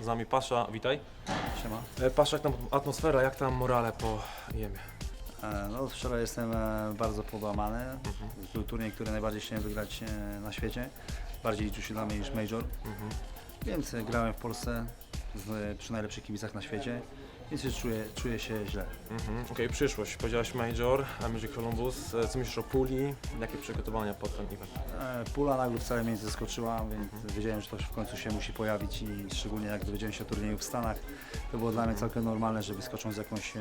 Z nami Pasza, witaj. Siema. E, Pasza, jak tam atmosfera, jak tam morale po jemie? E, No, wczoraj jestem e, bardzo połamany. Był turniej, który najbardziej chciałem wygrać e, na świecie. Bardziej liczył się dla mnie niż Major. Więc e, grałem w Polsce z, przy najlepszych kibicach na świecie. Więc się czuję, czuję się źle. Mhm. Okej, przyszłość. Powiedziałeś Major, Music Columbus. E, Co myślisz o puli? Jakie przygotowania pod ten event? E, Pula nagle wcale mnie nie zaskoczyła, więc wiedziałem, że to w końcu się musi pojawić i szczególnie jak dowiedziałem się o turnieju w Stanach, to było dla mnie całkiem normalne, że wyskoczą z jakąś e,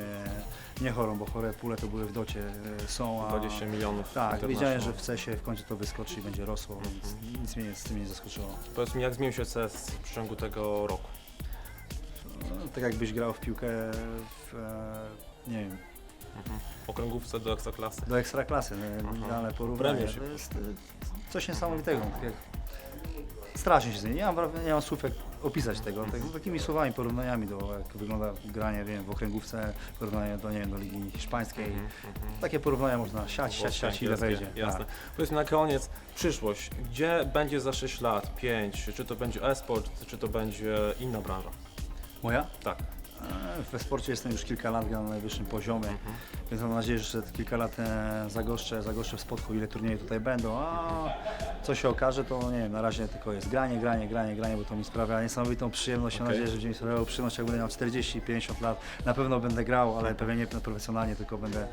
nie chorą, bo chore pule to były w docie e, są, a 20 milionów. tak, international. wiedziałem, że w CESie w końcu to wyskoczy i będzie rosło, więc nic mnie z tym nie zaskoczyło. Powiedz mi, jak zmienił się CS w przeciągu tego roku? No, tak jakbyś grał w piłkę w, e, nie wiem, Okręgówce do ekstraklasy. do ekstraklasy, no, idealne porównanie. Premiership. To jest e, coś niesamowitego. Tak jak, strasznie się zmieni. Nie mam, nie mam słów jak opisać tego. Tak, takimi słowami, porównaniami do jak wygląda granie wiem, w okręgówce, porównanie do, nie wiem, do ligi hiszpańskiej. Takie porównania można siać, siać, siać, ile wejdzie. Jasne. Tak. Powiedz mi na koniec, przyszłość. Gdzie będzie za 6 lat, 5? Czy to będzie e-sport, czy to będzie inna branża? Moja? Tak. E, We sporcie jestem już kilka lat, gram na najwyższym poziomie, więc mam nadzieję, że kilka lat e, zagoszczę, zagoszczę w spotku, ile turniejów tutaj będą, a co się okaże, to nie wiem, na razie tylko jest granie, granie, granie, granie, bo to mi sprawia niesamowitą przyjemność, mam Okej. nadzieję, że będzie mi sprawiało przyjemność, jak będę miał 40-50 lat, na pewno będę grał, ale pewnie nie profesjonalnie, tylko będę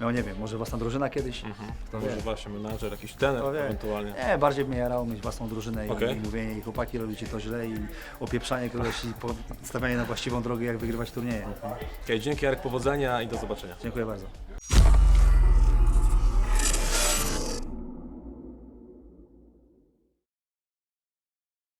miał, nie wiem, może własna drużyna kiedyś, kto wie. Może właśnie menadżer, jakiś trener Kto wie. ewentualnie. Nie, bardziej mnie jarało mieć własną drużynę i, i mówienie, i chłopaki robicie to źle i opieprzanie kogoś i po- stawianie na właściwą drogę, jak wygrywać turnieje. Okej, dzięki Jarek, powodzenia i do zobaczenia. Dziękuję bardzo.